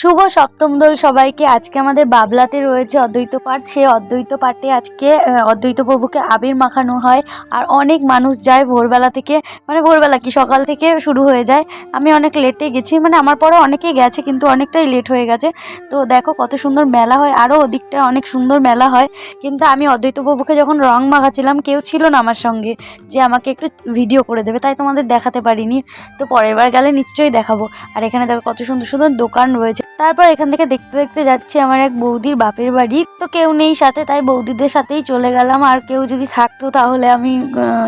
শুভ সপ্তম দোল সবাইকে। আজকে আমাদের বাবলাতে রয়েছে অদ্বৈত পাঠ। সেই অদ্বৈত পাঠে আজকে অদ্বৈত প্রভুকে আবির মাখানো হয় আর অনেক মানুষ যায় ভোরবেলা থেকে। মানে ভোরবেলা কি, সকাল থেকে শুরু হয়ে যায়। আমি অনেক লেটে গেছি মানে আমার পরে অনেকেই গেছে, কিন্তু অনেকটাই লেট হয়ে গেছে। তো দেখো কত সুন্দর মেলা হয়, আরও ওদিকটা অনেক সুন্দর মেলা হয়। কিন্তু আমি অদ্বৈত প্রভুকে যখন রং মাখাচ্ছিলাম কেউ ছিল না আমার সঙ্গে যে আমাকে একটু ভিডিও করে দেবে, তাই তোমাদের দেখাতে পারিনি। তো পরের বার গেলে নিশ্চয়ই দেখাবো। আর এখানে দেখো কত সুন্দর সুন্দর দোকান রয়েছে। তারপর এখান থেকে দেখতে দেখতে যাচ্ছি আমার এক বৌদির বাপের বাড়ি। তো কেউ নেই সাথে, তাই বৌদিদের সাথেই চলে গেলাম। আর কেউ যদি থাকতো তাহলে আমি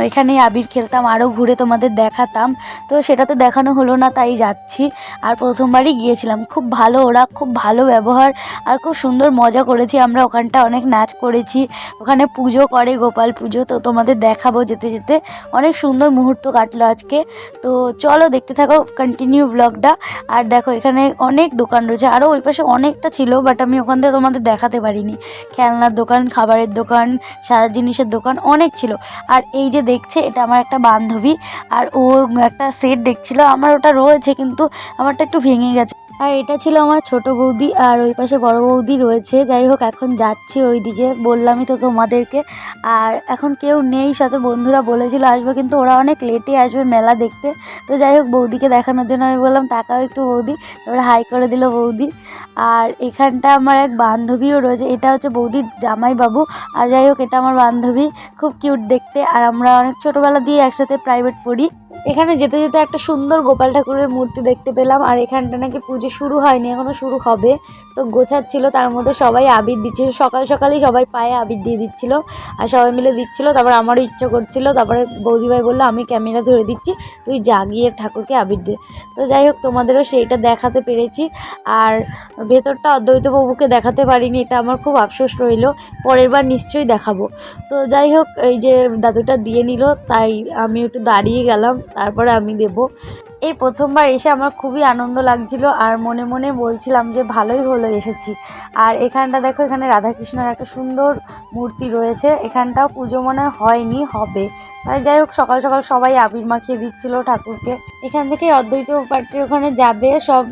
এখানেই আবির খেলতাম আরও ঘুরে তোমাদের দেখাতাম। তো সেটা তো দেখানো হলো না, তাই যাচ্ছি। আর প্রথমবারই গিয়েছিলাম। খুব ভালো ওরা, খুব ভালো ব্যবহার। আর খুব সুন্দর মজা করেছি আমরা, ওখানটা অনেক নাচ করেছি। ওখানে পুজো করে, গোপাল পুজো। তো তোমাদের দেখাবো যেতে যেতে। অনেক সুন্দর মুহূর্ত কাটলো আজকে। তো চলো দেখতে থাকো কন্টিনিউ ব্লগটা আর দেখো, এখানে অনেক দোকান রয়েছে। আরও ওই পাশে অনেকটা ছিল বাট আমি ওখান থেকে তোমাদের দেখাতে পারিনি। খেলনার দোকান, খাবারের দোকান, সারা জিনিসের দোকান অনেক ছিল। আর এই যে দেখছে, এটা আমার একটা বান্ধবী, আর ও একটা সেট দেখছিল। আমার ওটা রয়েছে, কিন্তু আমারটা একটু ভেঙে গেছে। আর এটা ছিল আমার ছোট বৌদি আর ওই পাশে বড় বৌদি রয়েছে। যাই হোক, এখন যাচ্ছি ওই দিকে বললামই তো তোমাদেরকে। আর এখন কেউ নেই, সাথে বন্ধুরা বলেছিল আসবে, কিন্তু ওরা অনেক লেটে আসবে মেলা দেখতে। তো যাই হোক, বৌদিকে দেখানোর জন্য আমি বললাম, তাকাও একটু বৌদি। তারপরে হাই করে দিল বৌদি। আর এখানটা আমার এক বান্ধবীও রয়েছে। এটা হচ্ছে বৌদির জামাইবাবু। আর যাই হোক, এটা আমার বান্ধবী। খুব কিউট দেখতে। আর আমরা অনেক ছোটোবেলা দিয়ে একসাথে প্রাইভেট পড়ি। এখানে যেতে যেতে একটা সুন্দর গোপাল ঠাকুরের মূর্তি দেখতে পেলাম, আর এখানটা নাকি পুজো শুরু হয়নি, এখনও শুরু হবে। তো গোছাচ্ছিল, তার মধ্যে সবাই আবির দিচ্ছিল, সকাল সকালেই সবাই পায়ে আবির দিয়ে দিচ্ছিল, আর সবাই মিলে দিচ্ছিল, তারপর আমারও ইচ্ছা করছিল, তারপরে বৌদিভাই বলল, আমি ক্যামেরা ধরে দিচ্ছি, তুই জাগিয়ে ঠাকুরকে আবির দে। তো যাই হোক, তোমাদেরও সেইটা দেখাতে পেরেছি, আর ভেতরটা অদ্বৈত বাবুকে দেখাতে পারিনি, এটা আমার খুব আফসোস রইল, পরের বার নিশ্চয়ই দেখাবো। তো যাই হোক, এই যে দাদুটা দিয়ে নিল, তাই আমি একটু দাঁড়িয়ে গেলাম তারপরে আমি দেব এই প্রথমবার এসে আমার খুবই আনন্দ লাগছিল আর মনে মনে বলছিলাম যে ভালোই হলো এসেছি। আর এখানটা দেখো, এখানে রাধাকৃষ্ণের একটা সুন্দর মূর্তি রয়েছে। এখানটাও পুজো মনে হয়নি, হবে। তাই যাই হোক, সকাল সকাল সবাই আবির মাখিয়ে দিচ্ছিল ঠাকুরকে। এখান থেকে অদ্বৈত পার্টির ওখানে যাবে, সব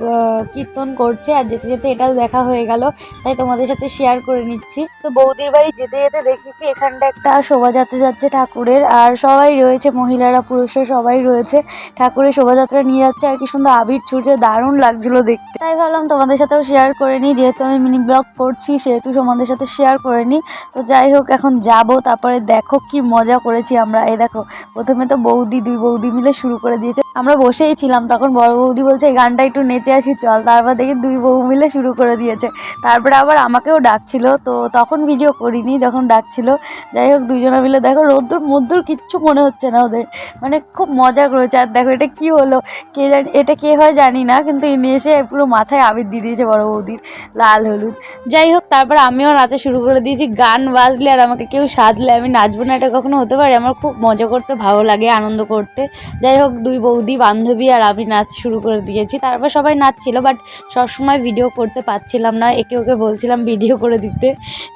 কীর্তন করছে আর যেতে যেতে এটাও দেখা হয়ে গেল। তাই তোমাদের সাথে শেয়ার করে নিচ্ছি। তো বৌদির বাড়ি যেতে যেতে দেখি কি এখানটা একটা শোভাযাত্রা যাচ্ছে ঠাকুরের। আর সবাই রয়েছে, মহিলারা, পুরুষরা সবাই রয়েছে। ঠাকুরের শোভাযাত্রা নিয়ে যাচ্ছে আর কি সুন্দর আবির ছুটছে দারুণ লাগছিল দেখতে। তাই ভাবলাম তোমাদের সাথেও শেয়ার করে নিই, যেহেতু আমি মিনি ব্লগ করছি, সেহেতু তোমাদের সাথে শেয়ার করে নিই। তো যাই হোক, এখন যাব, তারপরে দেখো কি মজা করেছি আমরা। এই দেখো, প্রথমে তো বৌদি, দুই বৌদি মিলে শুরু করে দিয়েছে। আমরা বসেই ছিলাম, তখন বড় বৌদি বলছে, এই গানটা একটু নেচে আসি, চল। তারপর দেখি দুই বউ মিলে শুরু করে দিয়েছে। তারপরে আবার আমাকেও ডাকছিল, তো তখন ভিডিও করিনি, যখন ডাকছিল। যাই হোক, দুজনে মিলে দেখো রোদ্দুর মদ্দুর কিচ্ছু মনে হচ্ছে না ওদের। মানে খুব মজা করেছে। আর দেখো, এটা কি হলো? কে জানি, এটা কে হয় জানি না, কিন্তু ইনি এসে পুরো মাথায় আবির দিয়ে দিয়েছে বড় বৌদির লাল হলুদ। যাই হোক, তারপর আমিও নাচা শুরু করে দিয়েছি, গান বাজলে আর আমাকে কেউ সাজলে, আমি নাচবো না, এটা কখনো হতে পারে, আমার খুব মজা করতে, ভালো লাগে, আনন্দ করতে। যাই হোক, দুই বৌদি, বান্ধবী আর আমি নাচ শুরু করে দিয়েছি, তারপর সবাই নাচছিল, বাট সবসময় ভিডিও করতে পারছিলাম না, একে ওকে বলছিলাম ভিডিও করে দিতে।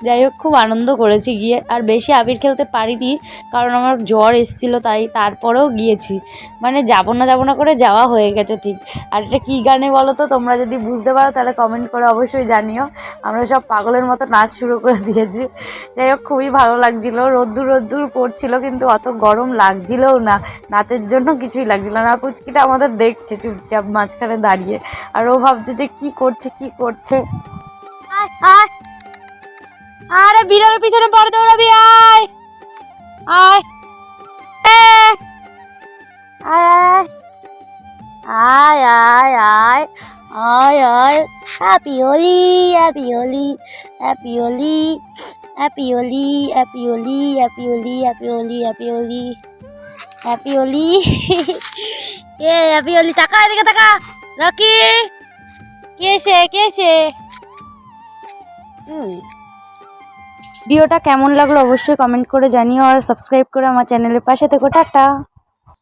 যাই হোক, খুব আনন্দ করেছি গিয়ে, আর বেশি আবির খেলতে পারিনি, কারণ আমার জ্বর এসেছিল, তাই তারপরেও গিয়েছি। মানে যাব না যাব না করে যাওয়া হয়ে গেছে ঠিক। আর এটা কী গানে বলো তো? তোমরা যদি বুঝতে পারো, তাহলে কমেন্ট করে অবশ্যই জানিও। আমরা সব পাগলের মতো নাচ শুরু করে দিয়েছি। যাই হোক, খুবই ভালো লাগছিল। রোদ্দুর রোদ্দুর পড়ছিল, কিন্তু অত গরম লাগছিলও না। নাচের জন্য কিছুই লাগছিল না। পুচকিটা আমাদের দেখছে চুপচাপ মাঝখানে দাঁড়িয়ে। আর ও ভাবছে যে কি করছে কি করছে। আরে বিড়ালের পিছনে পড়ে দৌড়াবি আয় আয় happy Holi happy Holi happy Holi happy Holi happy Holi happy Holi happy Holi happy Holi happy Holi এ হ্যাপি হোলি তাকা এদিকে তাকা রকি কে সে কে সে ভিডিওটা কেমন লাগল অবশ্যই কমেন্ট করে জানিও আর সাবস্ক্রাইব করে আমার চ্যানেলের পাশে থেকো, টাটা।